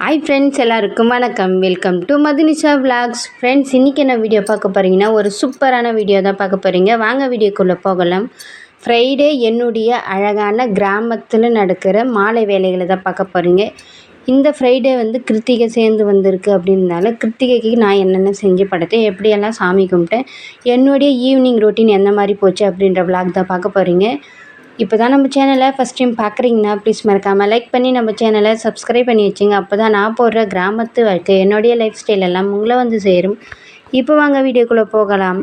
Hi friends எல்லாருக்கும் வணக்கம். Welcome to Madhunisha vlogs friends இன்றைக்கி என்ன வீடியோ பார்க்க போகிறீங்கன்னா ஒரு சூப்பரான வீடியோ தான் பார்க்க போகிறீங்க வாங்க வீடியோக்குள்ளே போகலாம். ஃப்ரைடே என்னுடைய அழகான கிராமத்தில் நடக்கிற மாலை வேலைகளை தான் பார்க்க போகிறீங்க இந்த ஃப்ரைடே வந்து கிருத்திகை சேர்ந்து வந்திருக்கு அப்படின்னால கிருத்திகைக்கு நான் என்னென்ன செஞ்சு படத்தை எப்படியெல்லாம் சாமி கும்பிட்டேன் என்னுடைய ஈவினிங் ரொட்டீன் எந்த மாதிரி போச்சு அப்படின்ற விளாக் தான் பார்க்க போகிறீங்க இப்போ தான் நம்ம சேனலை ஃபஸ்ட் டைம் பார்க்குறீங்கன்னா ப்ளீஸ் மறக்காமல் லைக் பண்ணி நம்ம சேனலை சப்ஸ்கிரைப் பண்ணி வச்சுங்க. அப்போ தான் நான் போடுற கிராமத்து வாழ்க்கை என்னுடைய லைஃப் ஸ்டைல் எல்லாம் உங்களை வந்து சேரும். இப்போ வாங்க வீடியோக்குள்ளே போகலாம்.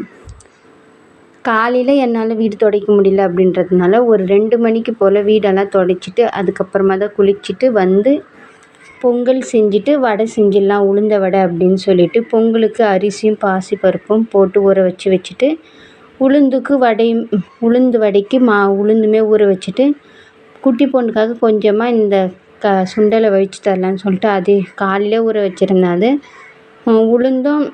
காலையில் என்னால் வீடு துடைக்க முடியல அப்படின்றதுனால ஒரு ரெண்டு மணிக்கு போல் வீடெல்லாம் துடைச்சிட்டு அதுக்கப்புறமா தான் குளிச்சுட்டு வந்து பொங்கல் செஞ்சுட்டு வடை செஞ்சிடலாம் உளுந்த வடை அப்படின்னு சொல்லிட்டு பொங்கலுக்கு அரிசியும் பாசிப்பருப்பும் போட்டு ஊற வச்சு வச்சுட்டு உளுந்துக்கு வடையும் உளுந்து வடைக்கு மா உளுந்துமே ஊற வச்சுட்டு குட்டி பொண்ணுக்காக கொஞ்சமாக இந்த க சுண்டலை வச்சு தரலான்னு சொல்லிட்டு அது காலையிலே ஊற வச்சுருந்தேன் அது. உளுந்தும்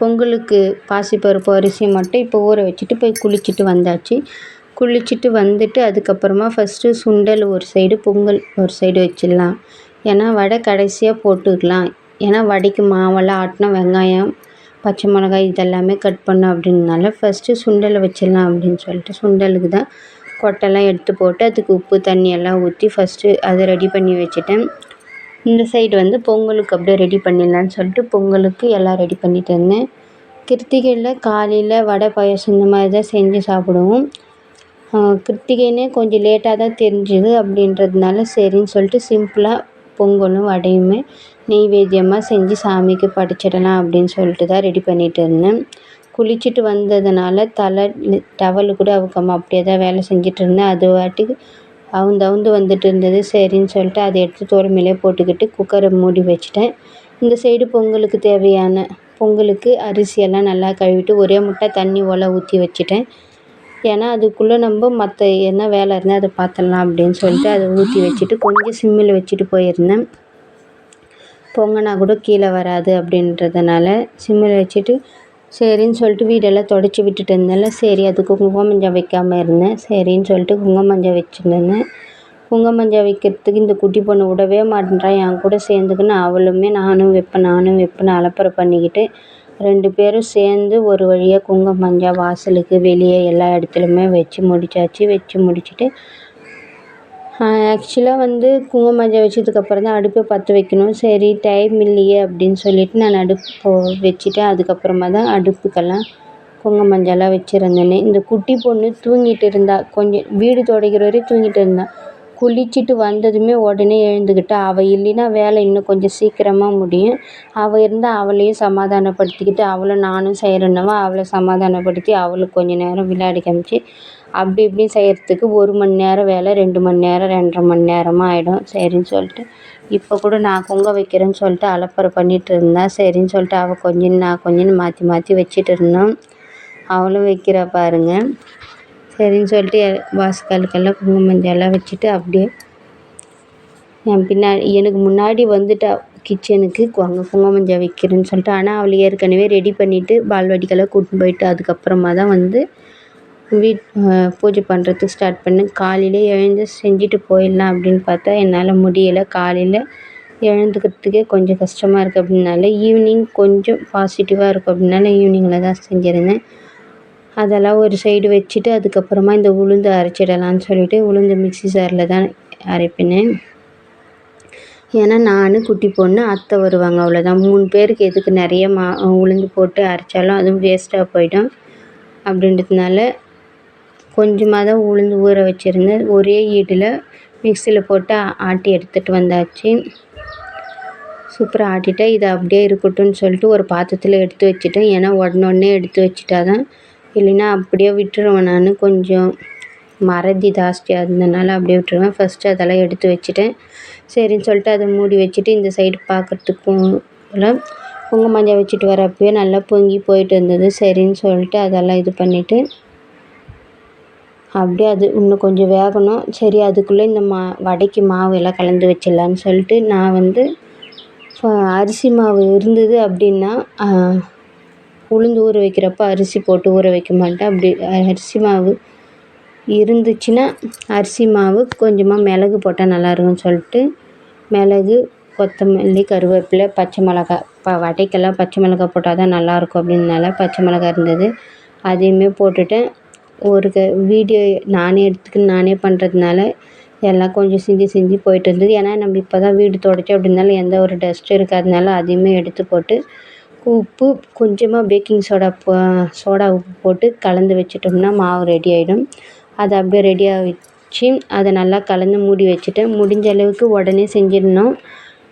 பொங்கலுக்கு பாசிப்பருப்பு அரிசி மட்டும் இப்போ ஊற வச்சுட்டு போய் குளிச்சுட்டு வந்தாச்சு. குளிச்சுட்டு வந்துட்டு அதுக்கப்புறமா ஃபஸ்ட்டு சுண்டல் ஒரு சைடு பொங்கல் ஒரு சைடு வச்சிடலாம். ஏன்னா வடை கடைசியாக போட்டுக்கலாம் ஏன்னா வடைக்கு மாவெல்லாம் ஆட்டினா வெங்காயம் பச்சை மிளகாய் இதெல்லாமே கட் பண்ணோம் அப்படின்றனால ஃபஸ்ட்டு சுண்டலை வச்சிடலாம் அப்படின்னு சொல்லிட்டு சுண்டலுக்கு தான் கொட்டைலாம் எடுத்து போட்டு அதுக்கு உப்பு தண்ணி எல்லாம் ஊற்றி ஃபஸ்ட்டு அதை ரெடி பண்ணி வச்சுட்டேன். இந்த சைடு வந்து பொங்கலுக்கு அப்படியே ரெடி பண்ணிடலான்னு சொல்லிட்டு பொங்கலுக்கு எல்லாம் ரெடி பண்ணிட்டு இருந்தேன். கிருத்திகையில் காலையில் வடை பாயாசம் இந்த மாதிரி தான் செஞ்சு சாப்பிடுவோம். கிருத்திகைன்னு கொஞ்சம் லேட்டாக தான் தெரிஞ்சுது அப்படின்றதுனால சரின்னு சொல்லிட்டு சிம்பிளாக பொங்கலும் வடையுமே நெய்வேத்தியமாக செஞ்சு சாமிக்கு படைச்சிடலாம் அப்படின்னு சொல்லிட்டு தான் ரெடி பண்ணிகிட்டு இருந்தேன். குளிச்சுட்டு வந்ததுனால தலை டவலு கூட அவுக்காமல் அப்படியே தான் வேலை செஞ்சுட்டு இருந்தேன் அது வாட்டுக்கு அவுந்து அவுந்து வந்துட்டு இருந்தது. சரின்னு சொல்லிட்டு அதை எடுத்து தோல் போட்டுக்கிட்டு குக்கரை மூடி வச்சுட்டேன். இந்த சைடு பொங்கலுக்கு தேவையான பொங்கலுக்கு அரிசியெல்லாம் நல்லா கழுவிட்டு ஒரே முட்டை தண்ணி ஒலை ஊற்றி வச்சுட்டேன். ஏன்னா அதுக்குள்ளே நம்ம மற்ற என்ன வேலை இருந்தால் அதை பார்த்துடலாம் அப்படின்னு சொல்லிட்டு அதை ஊற்றி வச்சுட்டு கொஞ்சம் சிம்மில் வச்சுட்டு போயிருந்தேன். பொங்கினா கூட கீழே வராது அப்படின்றதுனால சிம்மில் வச்சுட்டு சரின்னு சொல்லிட்டு வீடெல்லாம் தொடச்சி விட்டுட்டு இருந்தேன்ல சரி அதுக்கு குங்குமம் மஞ்சள் வைக்காமல் இருந்தேன். சரின்னு சொல்லிட்டு குங்குமம் மஞ்சள் வச்சுருந்தேன் குங்குமம் மஞ்சள் வைக்கிறதுக்கு இந்த குட்டி பொண்ணு விடவே மாட்டேன்றான் என் கூட சேர்ந்துக்கின்னு அவளுமே நானும் வைப்பேன் நானும் வைப்பேன்னு அலப்பறை பண்ணிக்கிட்டு ரெண்டு பேரும் சேர்ந்து ஒரு வழியாக குங்குமம் மஞ்சள் வாசலுக்கு வெளியே எல்லா இடத்துலையுமே வச்சு முடிச்சாச்சு. வச்சு முடிச்சுட்டு ஆக்சுவலாக வந்து குங்குமம் மஞ்சள் வச்சதுக்கப்புறம் தான் அடுப்பை பற்ற வைக்கணும். சரி டைம் இல்லையே அப்படின்னு சொல்லிட்டு நான் அடுப்பு வச்சுட்டேன் அதுக்கப்புறமா தான் அடுப்புக்கெல்லாம் குங்குமம் மஞ்சள்லாம் வச்சுருந்தேனே. இந்த குட்டி பொண்ணு தூங்கிட்டு இருந்தா. கொஞ்சம் வீடு துடைக்கிற வரையும் தூங்கிட்டு இருந்தாள் குளிச்சுட்டு வந்ததுமே உடனே எழுந்துக்கிட்டு அவள் இல்லைன்னா வேலை இன்னும் கொஞ்சம் சீக்கிரமாக முடியும். அவள் இருந்தால் அவளையும் சமாதானப்படுத்திக்கிட்டு அவளை நானும் செய்கிறேன்னவா அவளை சமாதானப்படுத்தி அவளுக்கு கொஞ்சம் நேரம் விளையாடி காமிச்சு அப்படி இப்படி செய்கிறதுக்கு ஒரு மணி நேரம் வேலை ரெண்டு மணி நேரம் ரெண்டரை மணி நேரமாக ஆகிடும் சரின்னு சொல்லிட்டு இப்போ கூட நான் பொங்க வைக்கிறேன்னு சொல்லிட்டு அலப்பறை பண்ணிகிட்டு இருந்தா சரின்னு சொல்லிட்டு அவள் கொஞ்சம் நான் கொஞ்சம் மாற்றி மாற்றி வச்சுட்டு இருந்தோம். அவளும் வைக்கிறா பாருங்க. சரின்னு சொல்லிட்டு வாசக்காலுக்கெல்லாம் குங்குமம் மஞ்சள்லாம் வச்சுட்டு அப்படியே என் பின்னாடி எனக்கு முன்னாடி வந்துட்டா கிச்சனுக்கு அங்கே குங்குமம் மஞ்சள் வைக்கிறேன்னு சொல்லிட்டு ஆனால் அவளை ஏற்கனவே ரெடி பண்ணிவிட்டு பால்வாடிக்கெல்லாம் கூட்டின்னு போயிட்டு அதுக்கப்புறமா தான் வந்து வீட் பூஜை பண்ணுறதுக்கு ஸ்டார்ட் பண்ணேன். காலையிலே எழுந்து செஞ்சுட்டு போயிடலாம் அப்படின்னு பார்த்தா என்னால் முடியலை. காலையில் எழுந்துக்கிறதுக்கே கொஞ்சம் கஷ்டமாக இருக்குது அப்படின்னால ஈவினிங் கொஞ்சம் பாசிட்டிவாக இருக்கும் அப்படின்னால ஈவினிங்கில் தான் செஞ்சுருந்தேன். அதெல்லாம் ஒரு சைடு வச்சுட்டு அதுக்கப்புறமா இந்த உளுந்து அரைச்சிடலான்னு சொல்லிவிட்டு உளுந்து மிக்ஸி ஜாரில் தான் அரைப்பினேன். ஏன்னா நான் குட்டி பொண்ணு அத்தை வருவாங்க அவ்வளோதான் மூணு பேருக்கு எதுக்கு நிறைய மா உளுந்து போட்டு அரைச்சாலும் அதுவும் வேஸ்ட்டாக போயிடும். அப்படின்றதுனால கொஞ்சமாக தான் உளுந்து ஊற வச்சுருந்தேன். ஒரே ஈடில் மிக்சியில் போட்டு ஆட்டி எடுத்துகிட்டு வந்தாச்சு. சூப்பராக ஆட்டிட்டேன். இது அப்படியே இருக்கட்டும்னு சொல்லிட்டு ஒரு பாத்திரத்தில் எடுத்து வச்சுட்டேன். ஏன்னா உடனே எடுத்து வச்சுட்டா தான் இல்லைன்னா அப்படியே விட்டுருவேன் நான். கொஞ்சம் மறதி ஜாஸ்தியாக இருந்ததுனால அப்படியே விட்டுருவேன். ஃபஸ்ட்டு அதெல்லாம் எடுத்து வச்சுட்டேன். சரின்னு சொல்லிட்டு அதை மூடி வச்சுட்டு இந்த சைடு பார்க்குறதுக்கும் குங்குமம் மஞ்சள் வச்சுட்டு வரப்பவே நல்லா பொங்கி போயிட்டு இருந்தது. சரின்னு சொல்லிட்டு அதெல்லாம் இது பண்ணிவிட்டு அப்படியே அது இன்னும் கொஞ்சம் வேகணும். சரி அதுக்குள்ளே இந்த மா வடைக்கு மாவு எல்லாம் கலந்து வச்சிடலான்னு சொல்லிட்டு நான் வந்து அரிசி மாவு இருந்தது அப்படின்னா உளுந்து ஊற வைக்கிறப்ப அரிசி போட்டு ஊற வைக்க மாட்டேன். அப்படி அரிசி மாவு இருந்துச்சுன்னா அரிசி மாவு கொஞ்சமாக மிளகு போட்டால் நல்லா இருக்கும்னு சொல்லிட்டு மிளகு கொத்தமல்லி கருவேப்பிலை பச்சை மிளகா இப்போ வடைக்கெல்லாம் பச்சை மிளகா போட்டால் தான் நல்லாயிருக்கும் அப்படின்னால பச்சை மிளகா இருந்தது. அதையுமே போட்டுட்டேன். ஒரு க வீடியோ நானே எடுத்துக்கின்னு நானே பண்ணுறதுனால எல்லாம் கொஞ்சம் செஞ்சு செஞ்சு போயிட்டு இருந்தது. ஏன்னா நம்ம இப்போ தான் வீடு தொடச்சோம் அப்படின்னால எந்த ஒரு டஸ்ட்டும் இருக்காதனால அதையுமே எடுத்து போட்டு உப்பு கொஞ்சமாக பேக்கிங் சோடா போ சோடா உப்பு போட்டு கலந்து வச்சிட்டோம்னா மாவு ரெடி ஆகிடும் அதை அப்படியே ரெடியாக வச்சு அதை நல்லா கலந்து மூடி வச்சுட்டு முடிஞ்ச அளவுக்கு உடனே செஞ்சிடணும்.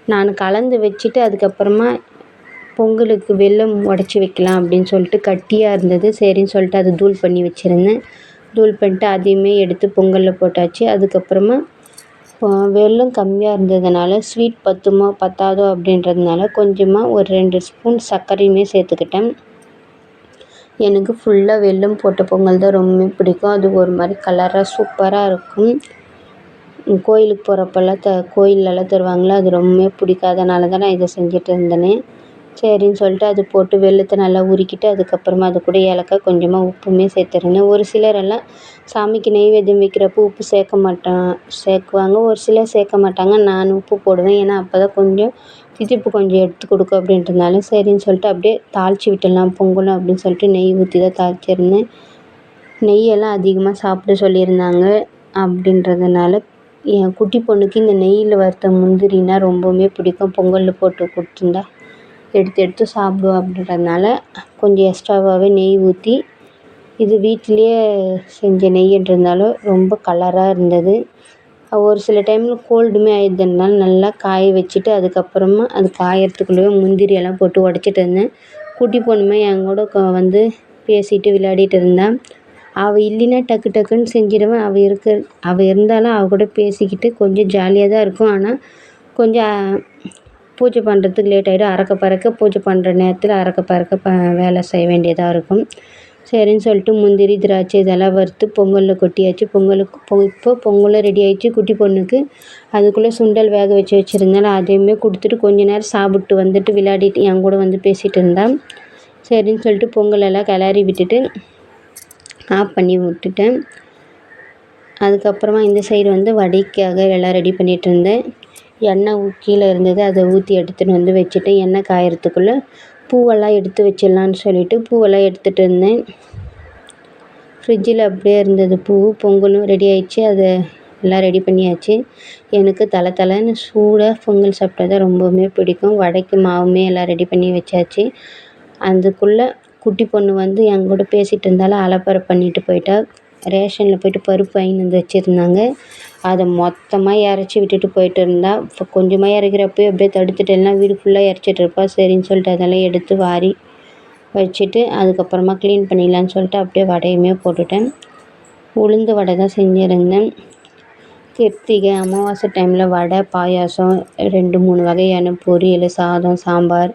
நான் கலந்து வச்சுட்டு அதுக்கப்புறமா பொங்கலுக்கு வெல்லம் உடச்சி வைக்கலாம் அப்படின்னு சொல்லிட்டு கட்டியாக இருந்தது. சரின்னு சொல்லிட்டு அதை தூள் பண்ணி வச்சுருந்தேன். தூள் பண்ணிட்டு அதையுமே எடுத்து பொங்கலில் போட்டாச்சு. அதுக்கப்புறமா வெல்லம் கம்மியாக இருந்ததுனால ஸ்வீட் பத்துமோ பத்தாதோ அப்படின்றதுனால கொஞ்சமாக ஒரு ரெண்டு ஸ்பூன் சர்க்கரையுமே சேர்த்துக்கிட்டேன். எனக்கு ஃபுல்லாக வெல்லம் போட்ட பொங்கல் தான் ரொம்ப பிடிக்கும். அது ஒரு மாதிரி கலராக சூப்பராக இருக்கும். கோயிலுக்கு போகிறப்பெல்லாம் த கோயிலெல்லாம் தருவாங்களே அது ரொம்ப பிடிக்காதனால தான் நான் இதை செஞ்சுட்டு இருந்தேனே. சரின்னு சொல்லிட்டு அது போட்டு வெல்லத்தை நல்லா உருக்கிட்டு அதுக்கப்புறமா அது கூட ஏலக்காய் கொஞ்சமாக உப்புமே சேர்த்துருந்தேன் ஒரு சிலரெல்லாம் சாமிக்கு நெய்வேத்தியம் வைக்கிறப்போ உப்பு சேர்க்க மாட்டேன் சேர்க்குவாங்க. ஒரு சிலர் சேர்க்க மாட்டாங்க. நான் உப்பு போடுவேன். ஏன்னா அப்போ தான் கொஞ்சம் தித்திப்பு கொஞ்சம் எடுத்து கொடுக்கும் அப்படின்றதுனால சரின்னு சொல்லிட்டு அப்படியே தாளித்து விட்டுடலாம். பொங்கலும் அப்படின்னு சொல்லிட்டு நெய் ஊற்றி தான் தாளிச்சிருந்தேன். நெய்யெல்லாம் அதிகமாக சாப்பிட சொல்லியிருந்தாங்க அப்படின்றதுனால என் குட்டி பொண்ணுக்கு இந்த நெய்யில் வறுத்த முந்திரினா ரொம்பவுமே பிடிக்கும். பொங்கலில் போட்டு கொடுத்துருந்தா எடுத்து எடுத்து சாப்பிடுவா அப்படின்றதுனால கொஞ்சம் எக்ஸ்ட்ராவாகவே நெய் ஊற்றி இது வீட்டிலேயே செஞ்ச நெய்ன்றதுனால ரொம்ப கலராக இருந்தது. ஒரு சில டைமில் கோல்டுமே ஆயிடுதுனால நல்லா காய வச்சுட்டு அதுக்கப்புறமா அது காயறதுக்குள்ளேயே முந்திரி எல்லாம் போட்டு உடச்சிட்டு இருந்தேன். குட்டி பொண்ணுமே என் கூட வந்து பேசிட்டு விளையாடிட்டு இருந்தான் அவள் இல்லைன்னா டக்கு டக்குன்னு செஞ்சிடுவேன் அவள் இருக்க அவள் இருந்தாலும் அவள் கூட பேசிக்கிட்டு கொஞ்சம் ஜாலியாக தான் இருக்கும். ஆனால் கொஞ்சம் பூஜை பண்ணுறதுக்கு லேட் ஆகிடும் அறக்க பறக்க பூஜை பண்ணுற நேரத்தில் அறக்க பறக்க ப வேலை செய்ய வேண்டியதாக இருக்கும். சரின்னு சொல்லிட்டு முந்திரி திராட்சை இதெல்லாம் வறுத்து பொங்கலில் கொட்டியாச்சு. பொங்கலுக்கு பொ இப்போ பொங்கலும் ரெடி ஆயிடுச்சு. குட்டி பொண்ணுக்கு அதுக்குள்ளே சுண்டல் வேக வச்சு வச்சுருந்தேன். அதையுமே கொடுத்துட்டு கொஞ்ச நேரம் சாப்பிட்டு வந்துட்டு விளையாடிட்டு என் கூட வந்து பேசிகிட்டு இருந்தான். சரின்னு சொல்லிட்டு பொங்கலெல்லாம் கிளறி விட்டுட்டு ஆஃப் பண்ணி விட்டுட்டேன். அதுக்கப்புறமா இந்த சைடு வந்து வடைக்காக எல்லாம் ரெடி பண்ணிகிட்டு இருந்தேன். எண்ணெய் கீழே இருந்தது அதை ஊற்றி எடுத்துகிட்டு வந்து வச்சுட்டு எண்ணெய் காயறதுக்குள்ளே பூவெல்லாம் எடுத்து வச்சிடலான்னு சொல்லிட்டு பூவெல்லாம் எடுத்துகிட்டு இருந்தேன் ஃப்ரிட்ஜில் அப்படியே இருந்தது பூ பொங்கலும் ரெடி ஆயிடுச்சு. அதை எல்லாம் ரெடி பண்ணியாச்சு. எனக்கு தலை தலைன்னு சூடாக பொங்கல் சாப்பிட்டா தான் ரொம்பவுமே பிடிக்கும். வடைக்கு மாவுமே எல்லாம் ரெடி பண்ணி வச்சாச்சு. அதுக்குள்ளே குட்டி பொண்ணு வந்து என் கூட பேசிகிட்டு இருந்தாலும் அலப்பறை பண்ணிட்டு போயிட்டா. ரேஷனில் போயிட்டு பருப்பு வாங்கின்னு வந்து வச்சுருந்தாங்க. அதை மொத்தமாக இறச்சி விட்டுட்டு போய்ட்டு இருந்தாள் இப்போ கொஞ்சமாக இறக்கிறப்பயே அப்படியே தடுத்துட்டு எல்லாம் வீடு ஃபுல்லாக இறச்சிட்ருப்பா சரின்னு சொல்லிட்டு அதெல்லாம் எடுத்து வாரி வச்சுட்டு அதுக்கப்புறமா க்ளீன் பண்ணிடலான்னு சொல்லிட்டு அப்படியே வடையுமே போட்டுட்டேன். உளுந்து வடை தான் செஞ்சுருந்தேன். கிருத்திகை அமாவாசை டைமில் வடை பாயாசம் ரெண்டு மூணு வகையான பொரியல் சாதம் சாம்பார்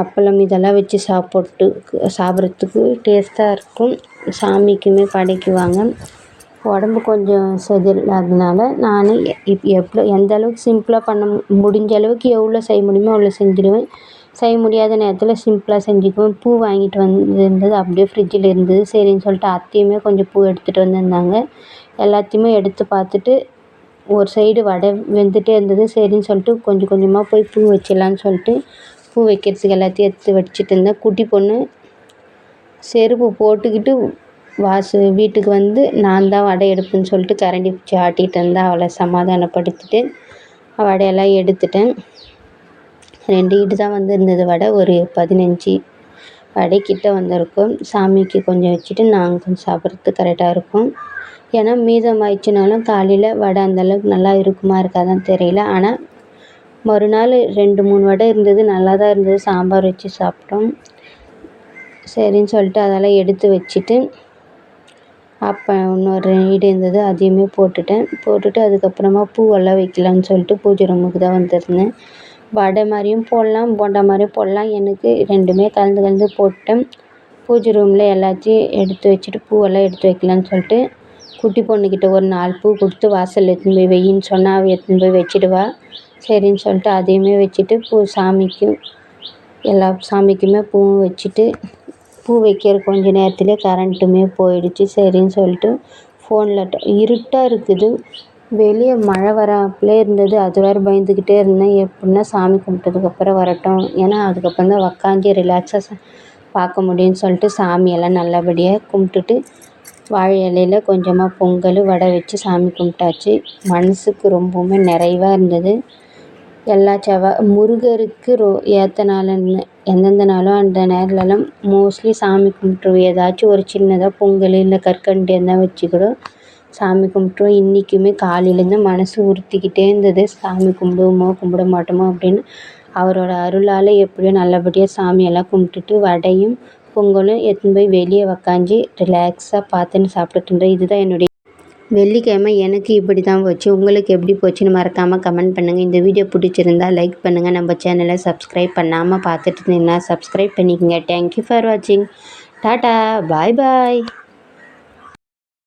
அப்பளம் இதெல்லாம் வச்சு சாப்பிட்டு சாப்பிட்றதுக்கு டேஸ்ட்டாக இருக்கும். சாமிக்குமே படைக்குவாங்க. உடம்பு கொஞ்சம் செதில்லாததுனால நான் இப் எவ்வளோ எந்த அளவுக்கு சிம்பிளாக பண்ண முடிஞ்ச அளவுக்கு எவ்வளோ செய்ய முடியுமோ அவ்வளோ செஞ்சுடுவேன் செய்ய முடியாத நேரத்தில் சிம்பிளாக செஞ்சுக்குவேன். பூ வாங்கிட்டு வந்திருந்தது அப்படியே ஃப்ரிட்ஜில் இருந்தது. சரின்னு சொல்லிட்டு அத்தையுமே கொஞ்சம் பூ எடுத்துகிட்டு வந்திருந்தாங்க. எல்லாத்தையுமே எடுத்து பார்த்துட்டு ஒரு சைடு வடை வெந்துகிட்டே இருந்தது. சரின்னு சொல்லிட்டு கொஞ்சம் கொஞ்சமாக போய் பூ வச்சிடலான்னு சொல்லிட்டு பூ வைக்கிறதுக்கு எல்லாத்தையும் எடுத்து வச்சுட்டு இருந்தேன். குட்டி பொண்ணு செருப்பு போட்டுக்கிட்டு வாசு வீட்டுக்கு வந்து நான் தான் வடை எடுப்பேன்னு சொல்லிட்டு கரண்டி பிடிச்சி ஆட்டிகிட்டு இருந்தால் அவளை சமாதானப்படுத்திட்டு வடையெல்லாம் எடுத்துட்டேன். ரெண்டு இட்டு தான் வந்திருந்தது வடை. ஒரு பதினஞ்சு வடை கிட்ட வந்திருக்கும். சாமிக்கு கொஞ்சம் வச்சுட்டு நாங்கள் கொஞ்சம் சாப்பிட்றதுக்கு கரெக்டாக இருக்கும். ஏன்னா மீதம் ஆயிடுச்சுனாலும் காலையில் வடை அந்தளவுக்கு நல்லா இருக்குமா இருக்காதான் தெரியல. ஆனால் மறுநாள் ரெண்டு மூணு வடை இருந்தது. நல்லா தான் இருந்தது. சாம்பார் வச்சு சாப்பிட்டோம். சரின்னு சொல்லிட்டு அதெல்லாம் எடுத்து வச்சுட்டு அப்போ இன்னொரு ஈடு இருந்தது அதையுமே போட்டுட்டேன். போட்டுட்டு அதுக்கப்புறமா பூவெல்லாம் வைக்கலான்னு சொல்லிட்டு பூஜை ரூமுக்கு தான் வந்திருந்தேன். வடை மாதிரியும் போடலாம் போண்டா மாதிரியும் போடலாம். எனக்கு ரெண்டுமே கலந்து கலந்து போட்டேன். பூஜை ரூமில் எல்லாத்தையும் எடுத்து வச்சுட்டு பூவெல்லாம் எடுத்து வைக்கலான்னு சொல்லிட்டு குட்டி பொண்ணுக்கிட்ட ஒரு நாலு பூ கொடுத்து வாசலில் எடுத்துன்னு போய் வெயின்னு சொன்னால் அவள் எடுத்துன்னு போய் வச்சுடுவா. சரின்னு சொல்லிட்டு அதையுமே வச்சுட்டு பூ சாமிக்கும் எல்லா சாமிக்குமே பூவும் வச்சுட்டு பூ வைக்கிற கொஞ்ச நேரத்துலேயே கரண்ட்டுமே போயிடுச்சு சரின்னு சொல்லிட்டு ஃபோனில் இருட்டாக இருக்குது. வெளியே மழை வராப்புலே இருந்தது. அது வேறு பயந்துக்கிட்டே இருந்தேன். எப்படின்னா சாமி கும்பிட்டதுக்கப்புறம் வரட்டும். ஏன்னா அதுக்கப்புறம் தான் உக்காந்து ரிலாக்ஸாக பார்க்க முடியும்னு சொல்லிட்டு சாமியெல்லாம் நல்லபடியாக கும்பிட்டுட்டு வாழை இலையில கொஞ்சமாக பொங்கல் வடை வச்சு சாமி கும்பிட்டாச்சு. மனதுக்கு ரொம்பவுமே நிறைவாக இருந்தது. எல்லா செவ்வாய் முருகருக்கு ரோ ஏற்ற நாளுன்னு எந்தெந்த நாளோ அந்த நேரத்துலலாம் மோஸ்ட்லி சாமி கும்பிட்ருவோம் ஏதாச்சும் ஒரு சின்னதாக பொங்கல் இல்லை கற்கண்டு எதனா வச்சு கூட சாமி கும்பிட்ருவோம் இன்றைக்குமே காலையிலேருந்து மனசு உறுத்திக்கிட்டே இருந்தது. சாமி கும்பிடுவோமோ கும்பிட மாட்டோமோ அப்படின்னு அவரோட அருளால் எப்படியோ நல்லபடியாக சாமியெல்லாம் கும்பிட்டுட்டு வடையும் பொங்கலும் எடுத்துன்னு போய் வெளியே உக்காந்து ரிலாக்ஸாக பார்த்துன்னு சாப்பிட்டுட்டு இருந்தேன் இதுதான் என்னுடைய வெள்ளிக்கிழமை எனக்கு இப்படி தான் போச்சு. உங்களுக்கு எப்படி போச்சுன்னு மறக்காமல் கமெண்ட் பண்ணுங்கள் இந்த வீடியோ பிடிச்சிருந்தா லைக் பண்ணுங்கள் நம்ம சேனலை சப்ஸ்கிரைப் பண்ணாமல் பார்த்துட்டு இருந்தீங்கன்னா சப்ஸ்கிரைப் பண்ணிக்கோங்க. தேங்க்யூ ஃபார் வாட்சிங் டாட்டா பாய் பாய்